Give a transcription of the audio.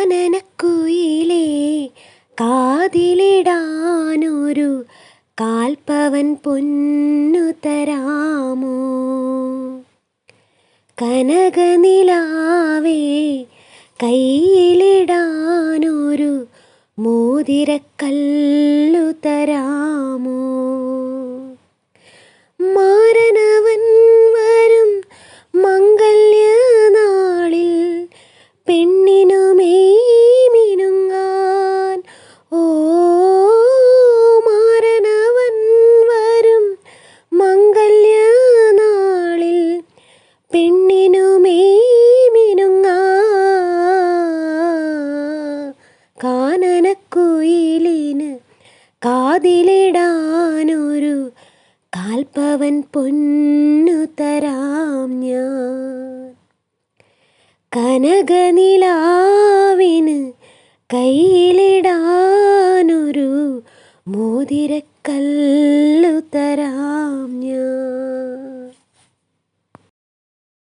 കാനനക്കുയിലേ കാതിലിടാനൊരു കാൽപ്പവൻ പൊന്നു തരാമോ? കനകനിലാവേ കയ്യിലിടാനൊരു മോതിരക്കല്ലു തരാമോ? മാരനവൻ വരും മംഗല്യനാളിൽ പെണ്ണിനുമേ കാനനക്കുയിലിന് കാതിലിടാനൊരു കാൽപ്പവൻ പൊന്നു തരാം ഞാൻ. കനകനിലാവിന് കയ്യിലിടാനൊരു മോതിരക്കല്ലു തരാം ഞാൻ.